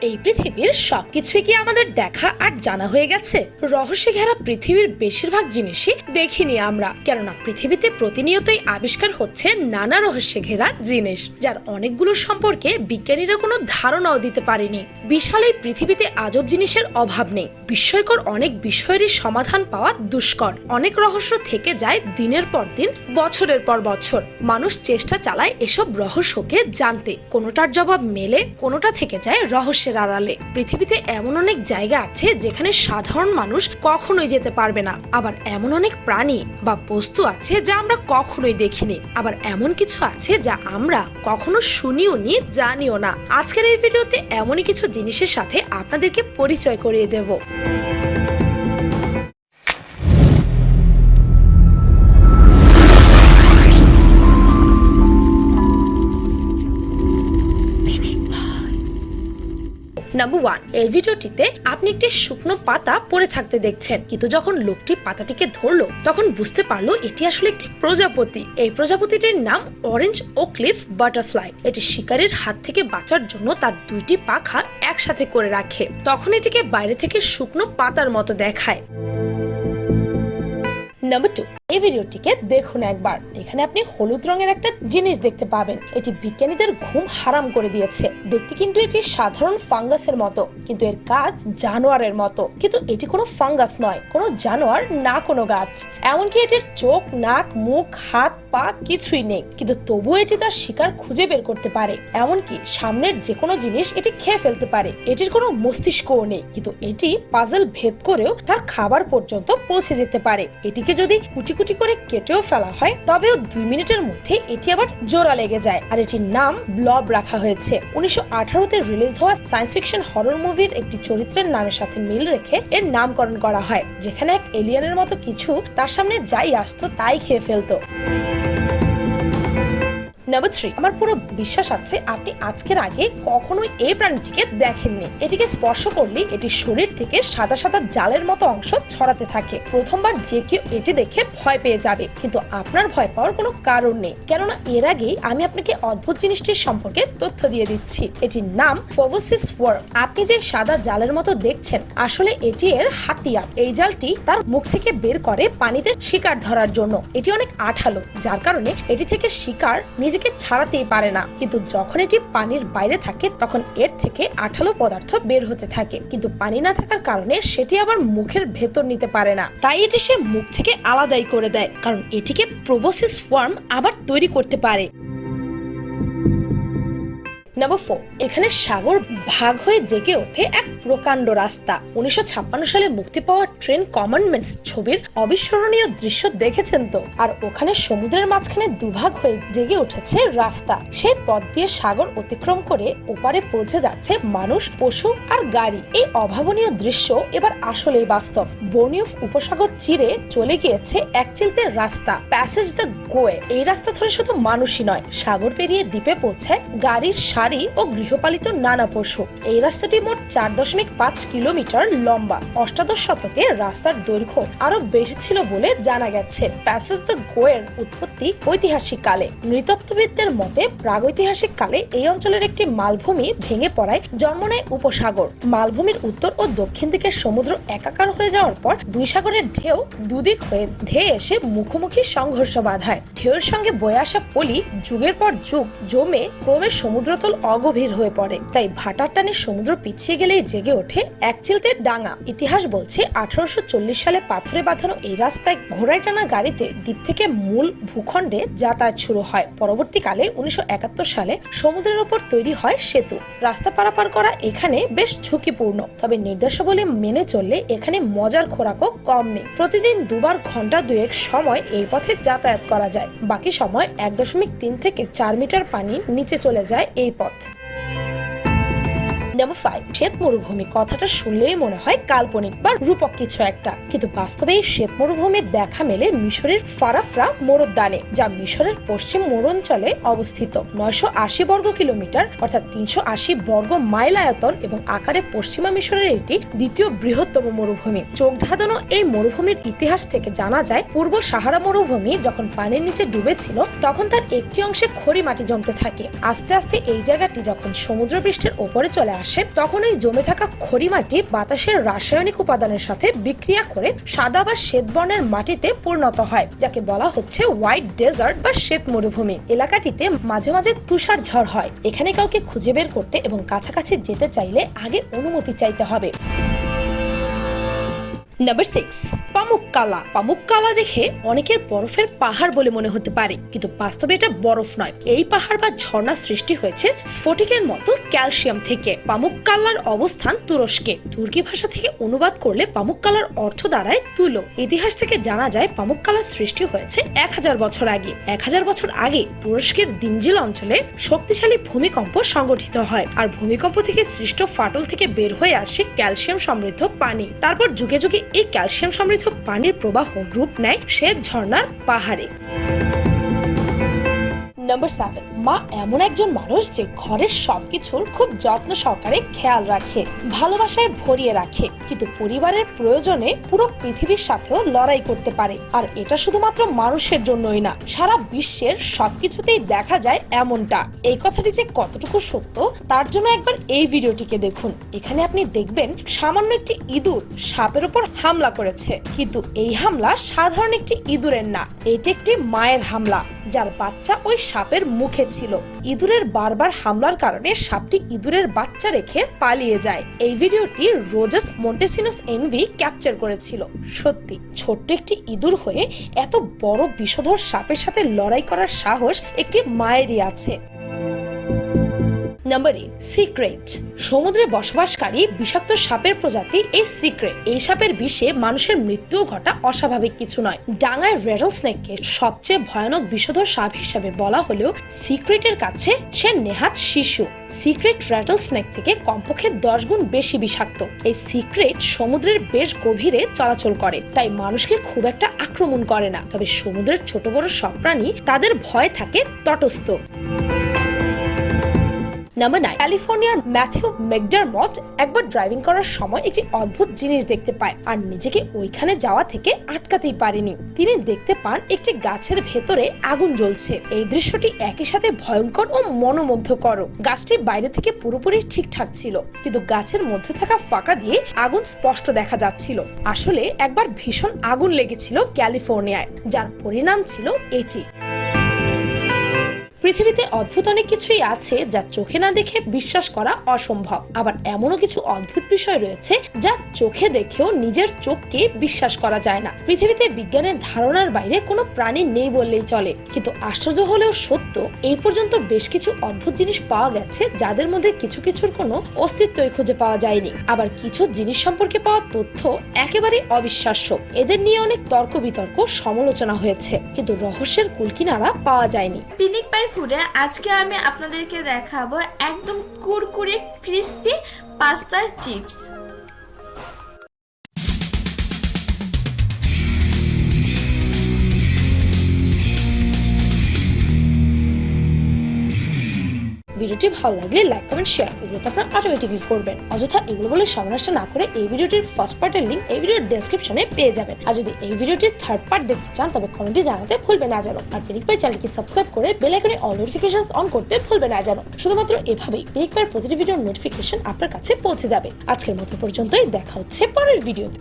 এই পৃথিবীর সবকিছুই কি আমাদের দেখা আর জানা হয়ে গেছে? রহস্যে ঘেরা পৃথিবীর বেশিরভাগ জিনিসই দেখিনি আমরা। কেননা পৃথিবীতে প্রতিনিয়তই আবিষ্কার হচ্ছে নানা রহস্যে ঘেরা জিনিস, যার অনেকগুলো সম্পর্কে বিজ্ঞানীরা কোনো ধারণাও দিতে পারেনি। বিশাল এই পৃথিবীতে আজব জিনিসের অভাব নেই। বিস্ময়কর অনেক বিষয়েরই সমাধান পাওয়া দুষ্কর। অনেক রহস্য থেকে যায় দিনের পর দিন, বছরের পর বছর। মানুষ চেষ্টা চালায় এসব রহস্যকে জানতে। কোনোটার জবাব মেলে, কোনোটা থেকে যায় রহস্যের আড়ালে। পৃথিবীতে এমন অনেক জায়গা আছে যেখানে সাধারণ মানুষ কখনোই যেতে পারবে না। আবার এমন অনেক প্রাণী বা বস্তু আছে যা আমরা কখনোই দেখিনি। আবার এমন কিছু আছে যা আমরা কখনো শুনিও নি, জানিও না। আজকের এই ভিডিওতে এমনই কিছু জিনিসের সাথে আপনাদেরকে পরিচয় করিয়ে দেব। নাম্বার ওয়ান এই ভিডিওটিতে আপনি একটি শুকনো পাতা পড়ে থাকতে দেখছেন। কিন্তু যখন লোকটি পাতাটিকে ধরলো, তখন বুঝতে পারল এটি আসলে একটি প্রজাপতি। এই প্রজাপতিটির নাম অরেঞ্জ ওক্লিফ বাটারফ্লাই এটি শিকারীর হাত থেকে বাঁচার জন্য তার দুইটি পাখা একসাথে করে রাখে। তখন এটিকে বাইরে থেকে শুকনো পাতার মতো দেখায়। নাম্বার টু এই ভিডিওটিকে দেখুন একবার। এখানে আপনি হলুদ রঙের একটা জিনিস দেখতে পাবেন। এটি বিজ্ঞানীদের ঘুম হারাম করে দিয়েছে। দেখতে কিন্তু এটি সাধারণ ফাঙ্গাসের মতো, কিন্তু এর কাজ জানোয়ারের মতো। কিন্তু এটি কোনো ফাঙ্গাস নয়, কোনো জানোয়ার না কোনো গাছ। এমনকি এটির চোখ, নাক, মুখ, হাত, পা কিছুই নেই। কিন্তু তবুও এটি তার শিকার খুঁজে বের করতে পারে। এমনকি সামনের যে কোনো জিনিস এটি খেয়ে ফেলতে পারে। এটির কোনো মস্তিষ্কও নেই, কিন্তু এটি পাজল ভেদ করেও তার খাবার পর্যন্ত পৌঁছে যেতে পারে। এটিকে যদি কুটি কুটি করে কেটেও ফেলা হয়, তবেও দুই মিনিটের মধ্যে এটি আবার জোড়া লেগে যায়। আর এটির নাম ব্লব রাখা হয়েছে। উনিশশো আঠারোতে রিলিজ হওয়া সায়েন্স ফিকশন হরর মুভির একটি চরিত্রের নামের সাথে মিল রেখে এর নামকরণ করা হয়, যেখানে এক এলিয়ানের মতো কিছু তার সামনে যাই আসতো তাই খেয়ে ফেলতো। নাম্বার থ্রি আমার পুরো বিশ্বাস আছে আপনি আজকের আগে কখনোই এই প্রাণীটিকে দেখেননি। এটিকে স্পর্শ করলে এটির শরীর থেকে সাদা সাদা জালের মতো অংশ ছড়াতে থাকে। প্রথমবার যে কেউ এটি দেখে ভয় পেয়ে যাবে, কিন্তু আপনার ভয় পাওয়ার কোনো কারণ নেই। কেননা এর আগেই আমি আপনাকে অদ্ভুত জিনিসটির সম্পর্কে তথ্য দিয়ে দিচ্ছি। এটির নাম ফোবোসিস ওয়ার্ম আপনি যে সাদা জালের মতো দেখছেন, আসলে এটি এর হাতিয়ার। এই জালটি তার মুখ থেকে বের করে পানিতে শিকার ধরার জন্য। এটি অনেক আঠালো, যার কারণে এটি থেকে শিকার নিজেকে ছাড়াতেই পারে না। কিন্তু যখন এটি পানির বাইরে থাকে, তখন এর থেকে আঠালো পদার্থ বের হতে থাকে। কিন্তু পানি না থাকার কারণে সেটি আবার মুখের ভেতর নিতে পারে না। তাই এটি সে মুখ থেকে আলাদাই করে দেয়, কারণ এটিকে প্রোবোসিস ওয়ার্ম আবার তৈরি করতে পারে। ফোর এখানে সাগর ভাগ হয়ে জেগে ওঠে এক প্রকাণ্ড রাস্তা। উনিশশো ছাপ্পান্ন সালে মুক্তি পাওয়া ট্রেন কমান্ডমেন্টস ছবির অবিস্মরণীয় দৃশ্য দেখেছেন তো? আর ওখানে সমুদ্রের মাঝখানে দুভাগ হয়ে জেগে উঠেছে রাস্তা। সেই পথ দিয়ে সাগর অতিক্রম করে ওপারে পৌঁছে যাচ্ছে মানুষ, পশু আর গাড়ি। এই অভাবনীয় দৃশ্য এবার আসলেই বাস্তব। বর্নিউফ উপসাগর চিরে চলে গিয়েছে এক চিলতে রাস্তা প্যাসেজ দ্য গোয়ে এই রাস্তা ধরে শুধু মানুষই নয়, সাগর পেরিয়ে দ্বীপে পৌঁছায় গাড়ির সারি ও গৃহপালিত নানা পশু। এই রাস্তাটি মোট চার দশমিক পাঁচ কিলোমিটার লম্বা। অষ্টাদশ শতকে রাস্তার দৈর্ঘ্য আরও বেশি ছিল বলে জানা গেছে। প্যাসেজ দ্য গোয়ের উৎপত্তি ঐতিহাসিক কালে নৃতত্ত্ববিদদের মতে প্রাগৈতিহাসিক কালে এই অঞ্চলের একটি মালভূমি ভেঙে পড়ায় জন্ম নেয় উপসাগর। মালভূমির উত্তর ও দক্ষিণ দিকের সমুদ্র একাকার হয়ে যাওয়ার পর দুই সাগরের ঢেউ দুদিক হয়ে ধেয়ে এসে মুখোমুখি সংঘর্ষ বাধায়। ঢেউয়ের সঙ্গে বয়ে আসা পলি যুগের পর যুগ জমে ক্রমে সমুদ্রতল অগভীর হয়ে পড়ে। তাই ভাটার টানে সমুদ্র পিছিয়ে গেলেই জেগে ওঠে এক চিলতে ডাঙা। ইতিহাস বলছে আঠারোশো সালে পাথরে বাঁধানো এই রাস্তায় ঘোড়ায় টানা গাড়িতে দ্বীপ থেকে মূল ভূখণ্ডে যাতায়াত শুরু হয়। পরবর্তীকালে উনিশশো একাত্তর সালে সমুদ্রের ওপর তৈরি হয় সেতু। রাস্তা পারাপার করা এখানে বেশ ঝুঁকিপূর্ণ। তবে নির্দেশাবলী মেনে চললে এখানে মজার খোরাকও কম নেই। প্রতিদিন দুবার ঘণ্টা দুয়েক সময় এই পথে যাতায়াত করা যায়। বাকি সময় এক দশমিক তিন থেকে চার মিটার পানি নিচে চলে যায় এই পথ নাম্বার ফাইভ শ্বেত মরুভূমি কথাটা শুনলেই মনে হয় কাল্পনিক বা রূপক কিছু একটা। কিন্তু বাস্তবে এই শ্বেত মরুভূমির দেখা মেলে মিশরের ফারাফরা মরুদ্যানে যা মিশরের পশ্চিম মরুঞ্চলে অবস্থিত। নয়শো আশি বর্গ কিলোমিটার, অর্থাৎ তিনশো আশি বর্গ মাইল আয়তন এবং আকারে পশ্চিমা মিশরের এটি দ্বিতীয় বৃহত্তম মরুভূমি। চোখ ধাঁধানো এই মরুভূমির ইতিহাস থেকে জানা যায়, পূর্ব সাহারা মরুভূমি যখন পানির নিচে ডুবেছিল, তখন তার একটি অংশে খড়ি মাটি জমতে থাকে। আস্তে আস্তে এই জায়গাটি যখন সমুদ্রপৃষ্ঠের ওপরে চলে আসে আসে তখন এই জমে থাকা খড়ি মাটি বাতাসের রাসায়নিক উপাদানের সাথে বিক্রিয়া করে সাদা বা শ্বেত বর্ণের মাটিতে পরিণত হয়, যাকে বলা হচ্ছে হোয়াইট ডেজার্ট বা শ্বেত মরুভূমি। এলাকাটিতে মাঝে মাঝে তুষার ঝড় হয়। এখানে কাউকে খুঁজে বের করতে এবং কাছাকাছি যেতে চাইলে আগে অনুমতি চাইতে হবে। নাম্বার সিক্স পামুককালা পামুককালা দেখে অনেকের বরফের পাহাড় বলে মনে হতে পারে, কিন্তু বাস্তবে এটা বরফ নয়। এই পাহাড় বা ঝর্ণা সৃষ্টি হয়েছে স্ফটিকের মতো ক্যালসিয়াম থেকে। পামুককাল্লার অবস্থান তুরস্কে। তুর্কি ভাষা থেকে অনুবাদ করলে পামুককালার অর্থ দাঁড়ায় তুলো। ইতিহাস থেকে জানা যায়, পামুককালার সৃষ্টি হয়েছে এক হাজার বছর আগে। এক হাজার বছর আগে তুরস্কের দিনজিল অঞ্চলে শক্তিশালী ভূমিকম্প সংগঠিত হয়, আর ভূমিকম্প থেকে সৃষ্ট ফাটল থেকে বের হয়ে আসে ক্যালসিয়াম সমৃদ্ধ পানি। তারপর যুগে যুগে এই ক্যালসিয়াম সমৃদ্ধ পানির প্রবাহ রূপ নেয় শ্বেত ঝর্ণার পাহাড়ে। নাম্বার সেভেন মা এমন একজন মানুষ যে ঘরের সবকিছুর খুব যত্ন সহকারে খেয়াল রাখে, ভালোবাসায় ভরিয়ে রাখে, কিন্তু পরিবারের প্রয়োজনে পুরো পৃথিবীর সাথেও লড়াই করতে পারে। আর এটা শুধুমাত্র মানুষের জন্যই না, সারা বিশ্বের সবকিছুতেই দেখা যায় এমনটা। এই কথাটি যে কতটুকু সত্য, তার জন্য একবার এই ভিডিওটিকে দেখুন। এখানে আপনি দেখবেন, সামান্য একটি ইঁদুর সাপের উপর হামলা করেছে। কিন্তু এই হামলা সাধারণ একটি ইঁদুরের না, এটি একটি মায়ের হামলা, যার বাচ্চা ওই সাপের মুখে ছিল। ইঁদুরের বারবার হামলার কারণে সাপটি ইঁদুরের বাচ্চা রেখে পালিয়ে যায়। এই ভিডিওটি রোজাস মন্টেসিনোস এনভি ক্যাপচার করেছিল। সত্যি, ছোট্ট একটি ইঁদুর হয়ে এত বড় বিষধর সাপের সাথে লড়াই করার সাহস একটি মায়েরই আছে। নাম্বার এইট সিক্রেট সমুদ্রে বসবাসকারী বিষাক্ত সাপের প্রজাতি এই সিক্রেট এই সাপের বিষে মানুষের মৃত্যুও ঘটা অস্বাভাবিক কিছু নয়। ডাঙায় রেডল স্নেককে সবচেয়ে ভয়ানক বিষধর সাপ হিসাবে বলা হলেও সিক্রেটের কাছে সে নেহাত শিশু। সিক্রেট র্যাটল স্নেক থেকে কমপক্ষে দশ গুণ বেশি বিষাক্ত। এই সিক্রেট সমুদ্রের বেশ গভীরে চলাচল করে, তাই মানুষকে খুব একটা আক্রমণ করে না। তবে সমুদ্রের ছোট বড় সব প্রাণী তাদের ভয় থাকে তটস্থ। নাম্বার নাইন ক্যালিফোর্নিয়ার ম্যাথিউ ম্যাকডারমট একবার ড্রাইভিং করার সময় একটি অদ্ভুত জিনিস দেখতে পায় আর নিজেকে ওইখানে যাওয়া থেকে আটকাতেই পারেনি। তিনি দেখতে পান একটি গাছের ভেতরে আগুন জ্বলছে। এই দৃশ্যটি একই সাথে ভয়ঙ্কর ও মনোমুগ্ধকর। গাছটি বাইরে থেকে পুরোপুরি ঠিকঠাক ছিল, কিন্তু গাছের মধ্যে থাকা ফাঁকা দিয়ে আগুন স্পষ্ট দেখা যাচ্ছিল। আসলে একবার ভীষণ আগুন লেগেছিল ক্যালিফোর্নিয়ায়, যার পরিণাম ছিল এটি। পৃথিবীতে অদ্ভুত অনেক কিছুই আছে যা চোখে না দেখে বিশ্বাস করা অসম্ভব। আবার এমনও কিছু অদ্ভুত বিষয় রয়েছে যা চোখে দেখেও নিজের চোখকে বিশ্বাস করা যায় না। পৃথিবীতে বিজ্ঞানের ধারণার বাইরে কোনো প্রাণী নেই বললেই চলে। কিন্তু আশ্চর্য হলেও সত্য, এই পর্যন্ত বেশ কিছু অদ্ভুত জিনিস পাওয়া গেছে যাদের মধ্যে কিছু কিছুর কোনো অস্তিত্বই খুঁজে পাওয়া যায়নি। আবার কিছু জিনিস সম্পর্কে পাওয়া তথ্য একেবারে অবিশ্বাস্য। এদের নিয়ে অনেক তর্ক বিতর্ক, সমালোচনা হয়েছে। কিন্তু রহস্যের কুলকিনারা পাওয়া যায়নি। পিনিক পাই ফুডে আজকে আমি আপনাদেরকে দেখাবো একদম কুরকুরে ক্রিস্পি পাস্তার চিপস। ভিডিওটি ভালো লাগলে লাইক কমেন্ট শেয়ার এগুলো তো আপনারা অটোমেটিকলি করবেন। অযথা এগুলো বলে সমানাসটা না করে এই ভিডিওটির ফার্স্ট পার্টের লিঙ্ক এই ভিডিওর ডেসক্রিপশনে পেয়ে যাবেন। আর যদি এই ভিডিওটির থার্ড পার্ট দেখতে চান, তবে কমেন্টে জানাতে ভুলবে না যেন। আর পিনিক পাই চ্যানেলকে সাবস্ক্রাইব করে বেল আইকনে অল নোটিফিকেশন অন করতে ভুলবে না যেন। শুধুমাত্র এভাবেই পিনিক পাইয়ের প্রতিটি ভিডিওর নোটিফিকেশন আপনার কাছে পৌঁছে যাবে। আজকের মতো পর্যন্তই, দেখা হচ্ছে পরের ভিডিওতে